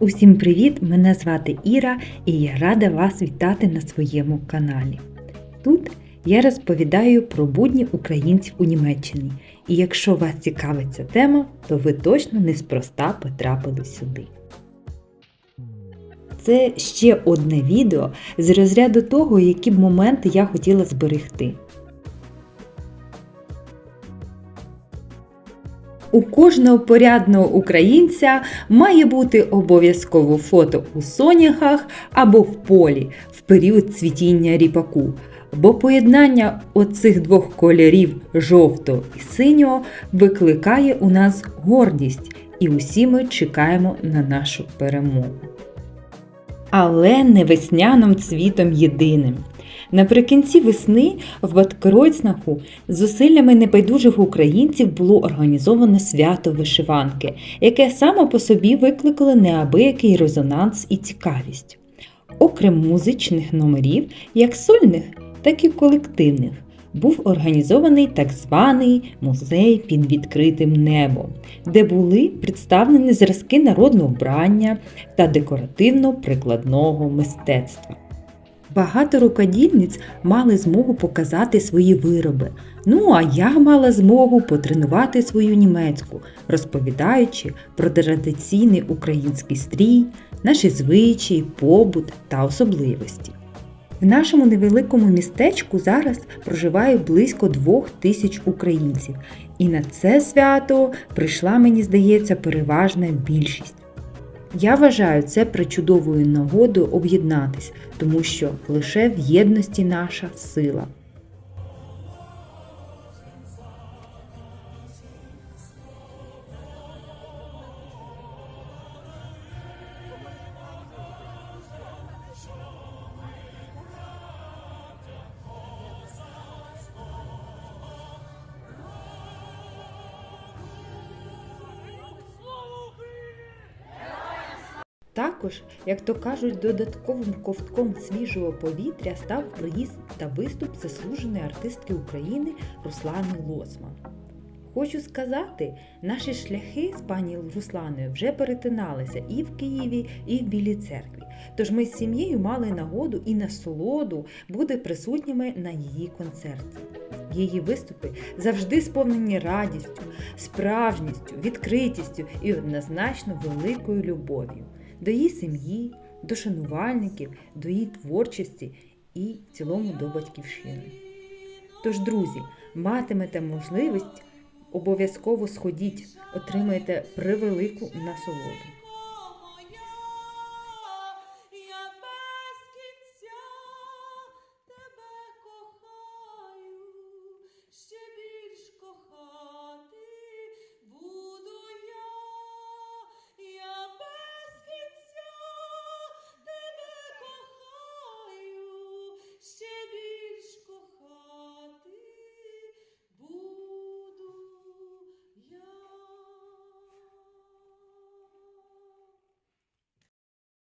Усім привіт! Мене звати Іра і я рада вас вітати на своєму каналі. Тут я розповідаю про будні українців у Німеччині. І якщо вас цікавить ця тема, то ви точно неспроста потрапили сюди. Це ще одне відео з розряду того, які б моменти я хотіла зберегти. У кожного порядного українця має бути обов'язково фото у соняхах або в полі в період цвітіння ріпаку, бо поєднання оцих двох кольорів жовтого і синього викликає у нас гордість, і усі ми чекаємо на нашу перемогу. Але не весняним цвітом єдиним. Наприкінці весни в Баткоройцнаху зусиллями небайдужих українців було організовано свято вишиванки, яке само по собі викликало неабиякий резонанс і цікавість. Окрім музичних номерів, як сольних, так і колективних, був організований так званий музей під відкритим небом, де були представлені зразки народного вбрання та декоративно-прикладного мистецтва. Багато рукодільниць мали змогу показати свої вироби. Ну а я мала змогу потренувати свою німецьку, розповідаючи про традиційний український стрій, наші звичаї, побут та особливості. В нашому невеликому містечку зараз проживає близько двох тисяч українців, і на це свято прийшла, мені здається, переважна більшість. Я вважаю це причудовою нагодою об'єднатись, тому що лише в єдності наша сила. Також, як то кажуть, додатковим ковтком свіжого повітря став приїзд та виступ заслуженої артистки України Руслани Лосман. Хочу сказати, наші шляхи з пані Русланою вже перетиналися і в Києві, і в Білій церкві. Тож ми з сім'єю мали нагоду і насолоду бути присутніми на її концерті. Її виступи завжди сповнені радістю, справжністю, відкритістю і однозначно великою любов'ю до її сім'ї, до шанувальників, до її творчості і в цілому до батьківщини. Тож, друзі, матимете можливість, обов'язково сходіть, отримаєте превелику насолоду.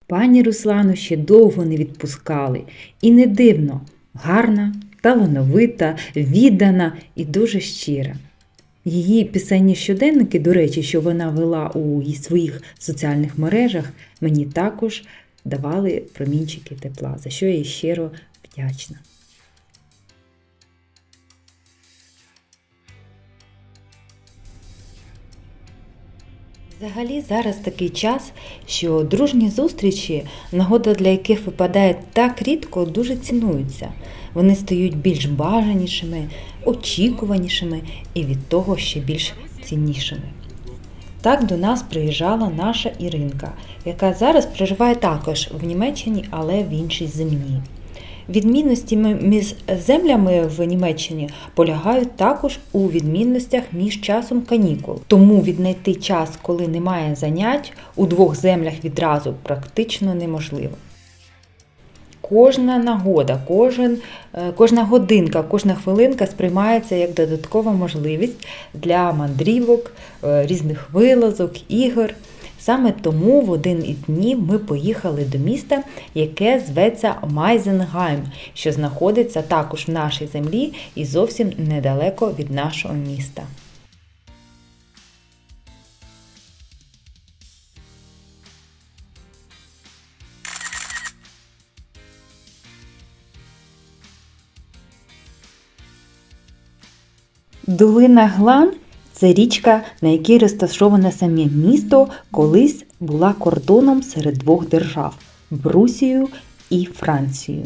Пані Руслану ще довго не відпускали, і не дивно, гарна, талановита, віддана і дуже щира. Її пісенні щоденники, до речі, що вона вела у своїх соціальних мережах, мені також давали промінчики тепла, за що я щиро вдячна. Взагалі зараз такий час, що дружні зустрічі, нагода для яких випадає так рідко, дуже цінуються. Вони стають більш бажанішими, очікуванішими і від того ще більш ціннішими. Так до нас приїжджала наша Іринка, яка зараз проживає також в Німеччині, але в іншій землі. Відмінності між землями в Німеччині полягають також у відмінностях між часом канікул. Тому віднайти час, коли немає занять, у двох землях відразу практично неможливо. Кожна нагода, кожен, е, кожна годинка, кожна хвилинка сприймається як додаткова можливість для мандрівок, е, різних вилазок, ігор. Саме тому в один із днів ми поїхали до міста, яке зветься Майзенгайм, що знаходиться також в нашій землі і зовсім недалеко від нашого міста. Долина Глан це річка, на якій розташоване саме місто, колись була кордоном серед двох держав Брусією і Францією.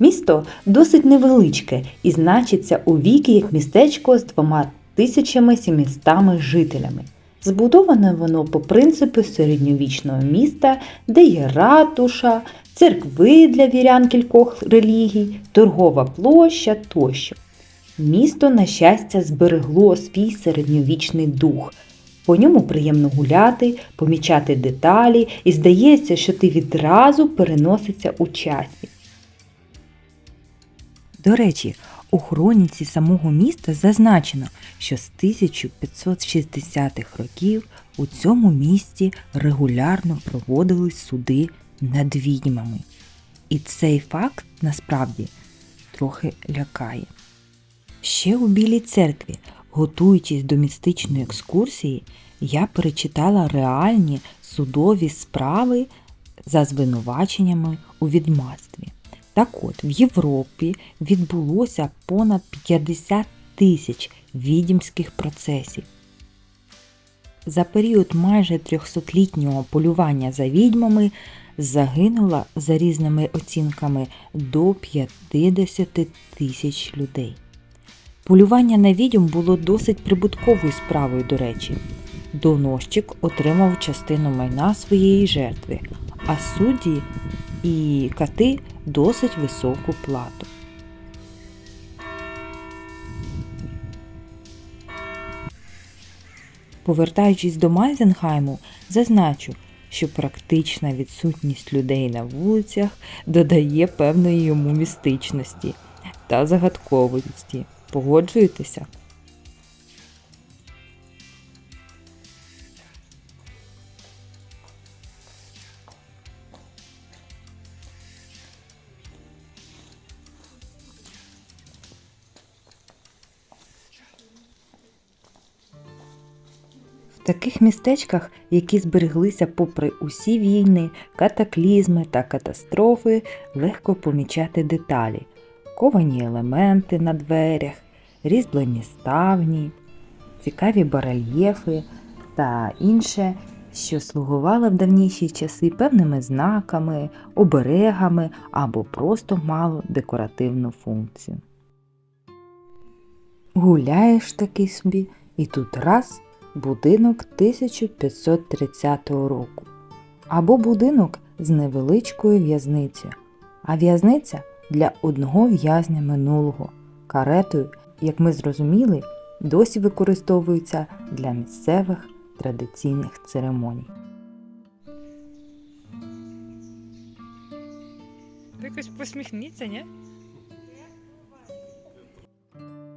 Місто досить невеличке і значиться у віки як містечко з двома 1700 жителями. Збудоване воно по принципу середньовічного міста, де є ратуша, церкви для вірян кількох релігій, торгова площа тощо. Місто, на щастя, зберегло свій середньовічний дух. По ньому приємно гуляти, помічати деталі, і здається, що ти відразу переноситься у часі. До речі, у хроніці самого міста зазначено, що з 1560-х років у цьому місті регулярно проводились суди над відьмами. І цей факт насправді трохи лякає. Ще у Білій церкві, готуючись до містичної екскурсії, я перечитала реальні судові справи за звинуваченнями у відмазстві. Так от, в Європі відбулося понад 50 тисяч відімських процесів. За період майже 300-літнього полювання за відьмами загинуло за різними оцінками до 50 тисяч людей. Полювання на відьом було досить прибутковою справою, до речі. Доносчик отримав частину майна своєї жертви, а судді і кати досить високу плату. Повертаючись до Майзенхайму, зазначу, що практична відсутність людей на вулицях додає певної йому містичності та загадковості. Погоджуєтеся? В таких містечках, які збереглися попри усі війни, катаклізми та катастрофи, легко помічати деталі, ковані елементи на дверях, різьблені ставні, цікаві барельєфи та інше, що слугувало в давніші часи певними знаками, оберегами або просто мало декоративну функцію. Гуляєш таки собі, і тут раз будинок 1530 року, або будинок з невеличкою в'язницею, а в'язниця для одного в'язня минулого, каретою, як ми зрозуміли, досі використовується для місцевих традиційних церемоній. Якось посміхніться, ні?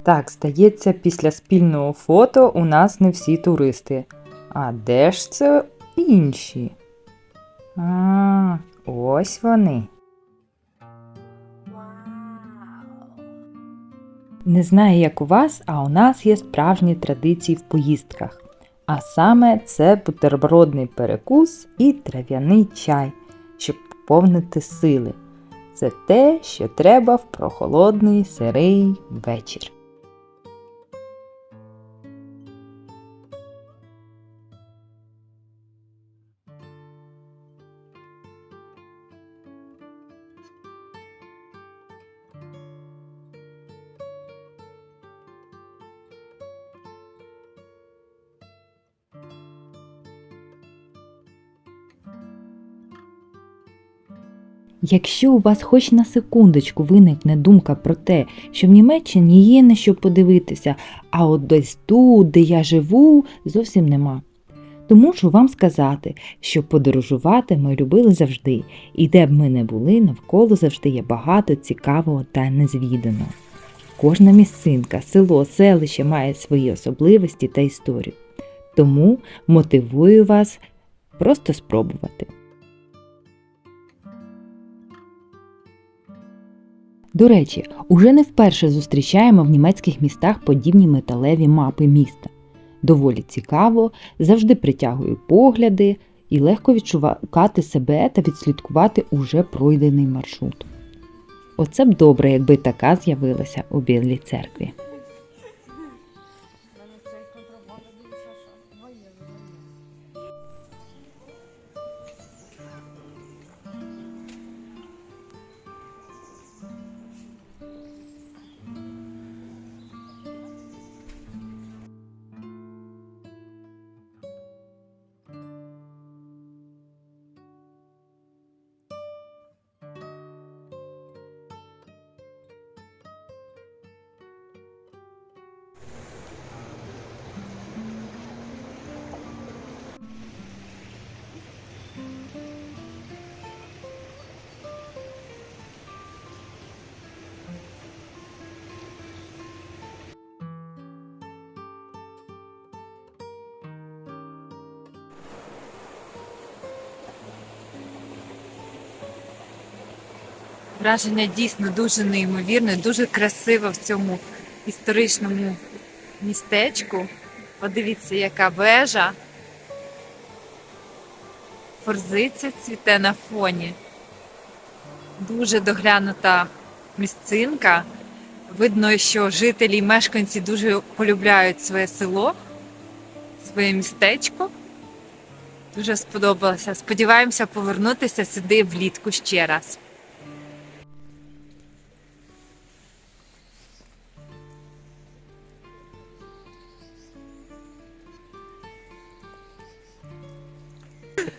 Так, стається, після спільного фото у нас не всі туристи. А де ж це інші? А, ось вони. Не знаю, як у вас, а у нас є справжні традиції в поїздках. А саме це бутербродний перекус і трав'яний чай, щоб поповнити сили. Це те, що треба в прохолодний сирий вечір. Якщо у вас хоч на секундочку виникне думка про те, що в Німеччині є на що подивитися, а от десь тут, де я живу, зовсім нема. То мушу вам сказати, що подорожувати ми любили завжди, і де б ми не були, навколо завжди є багато цікавого та незвіданого. Кожна місцинка, село, селище має свої особливості та історію. Тому мотивую вас просто спробувати. До речі, уже не вперше зустрічаємо в німецьких містах подібні металеві мапи міста. Доволі цікаво, завжди притягує погляди і легко відшукати себе та відслідкувати уже пройдений маршрут. Оце б добре, якби така з'явилася у Білій церкві. Враження дійсно дуже неймовірне, дуже красиво в цьому історичному містечку. Подивіться, яка вежа. Форзиця цвіте на фоні. Дуже доглянута місцинка. Видно, що жителі і мешканці дуже полюбляють своє село, своє містечко. Дуже сподобалося. Сподіваємося повернутися сюди влітку ще раз.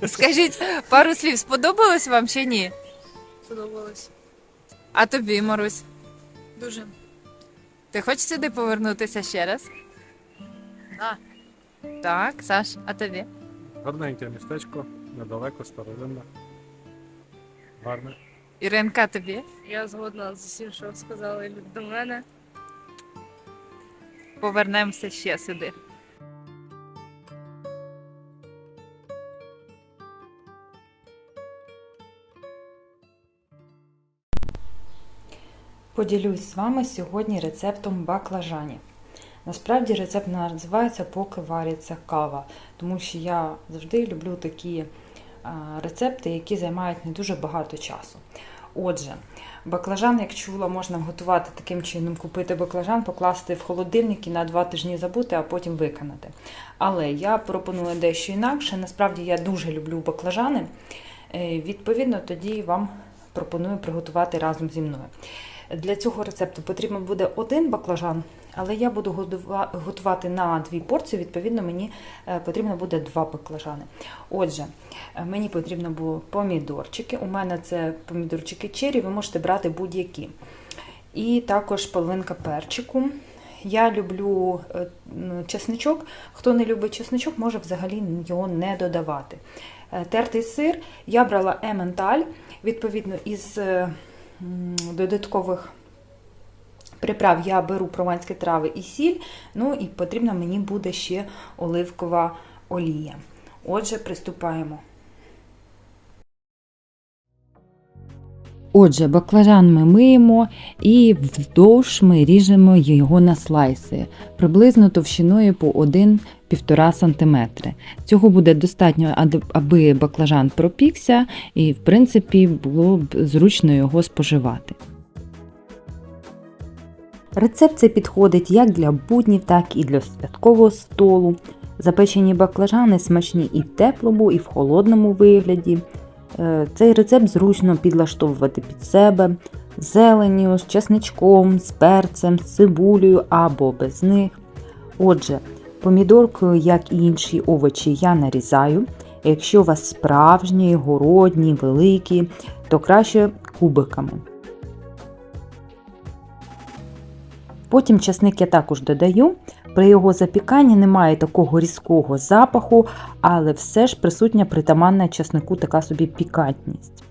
Скажіть пару слів, сподобалось вам чи ні? Сподобалось. А тобі, Марусь, Дуже. ти хочеш сюди повернутися ще раз? Так. Так, Саш, а тобі? Гарненьке містечко, недалеко, старовинне. Гарне. Іринка, тобі? Я згодна з усім, що сказали до мене. Повернемося ще сюди. Поділюсь з вами сьогодні рецептом баклажанів. Насправді рецепт називається Поки вариться кава, тому що я завжди люблю такі рецепти, які займають не дуже багато часу. Отже, баклажан, як чула, можна готувати таким чином: купити баклажан, покласти в холодильник і на два тижні забути, а потім виконати. Але я пропоную дещо інакше. Насправді я дуже люблю баклажани. Е, Відповідно, тоді вам пропоную приготувати разом зі мною. Для цього рецепту потрібен буде один баклажан, але я буду готувати на дві порції, відповідно, мені е, потрібно буде два баклажани. Отже, е, мені потрібно було помідорчики. У мене це помідорчики чері, ви можете брати будь-які. І також половинка перчику. Я люблю е, чесничок. Хто не любить чесничок, може взагалі його не додавати. Тертий сир я брала ементаль, відповідно, із додаткових приправ я беру прованські трави і сіль, ну і потрібна мені буде ще оливкова олія. Отже, приступаємо. Отже, баклажан ми миємо і вздовж ми ріжемо його на слайси, приблизно товщиною по 1-1,5 см. Цього буде достатньо, аби баклажан пропікся, і, в принципі, було б зручно його споживати. Рецепт цей підходить як для буднів, так і для святкового столу. Запечені баклажани смачні і в теплому, і в холодному вигляді. Е, Цей рецепт зручно підлаштовувати під себе з зеленню, з чесничком, з перцем, з цибулею або без них. Отже, помідоркою, як і інші овочі, я нарізаю. Якщо у вас справжні, городні, великі, то краще кубиками. Потім часник я також додаю. При його запіканні немає такого різкого запаху, але все ж присутня притаманна часнику така собі пікантність.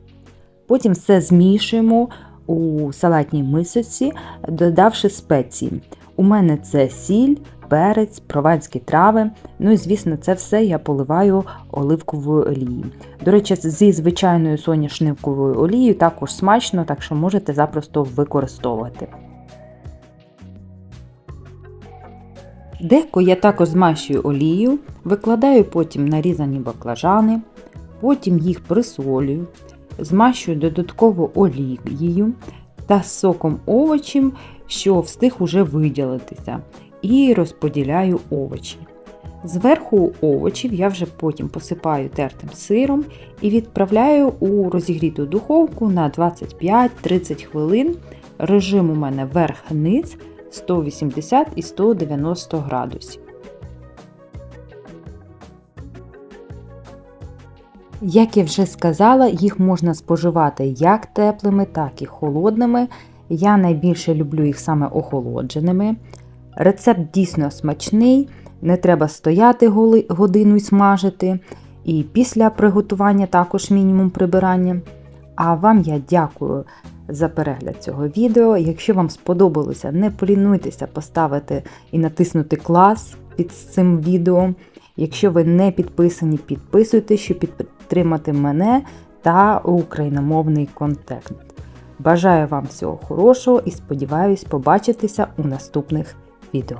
Потім все змішуємо у салатній мисочці, додавши спеції. У мене це сіль, перець, прованські трави. Ну і звісно, це все я поливаю оливковою олією. До речі, зі звичайною соняшниковою олією також смачно, так що можете запросто використовувати. Деко я також змащую олією, викладаю потім нарізані баклажани, потім їх присолюю, змащую додатково олією та соком овочів, що встиг уже виділитися, і розподіляю овочі. Зверху овочів я вже потім посипаю тертим сиром і відправляю у розігріту духовку на 25-30 хвилин. Режим у мене верх-низ 180 і 190 градусів. Як я вже сказала, їх можна споживати як теплими, так і холодними. Я найбільше люблю їх саме охолодженими. Рецепт дійсно смачний, не треба стояти годину і смажити. І після приготування також мінімум прибирання. А вам я дякую за перегляд цього відео. Якщо вам сподобалося, не полінуйтеся поставити і натиснути клас під цим відео. Якщо ви не підписані, підписуйтесь, щоб підтримати мене та україномовний контент. Бажаю вам всього хорошого і сподіваюсь побачитися у наступних відео.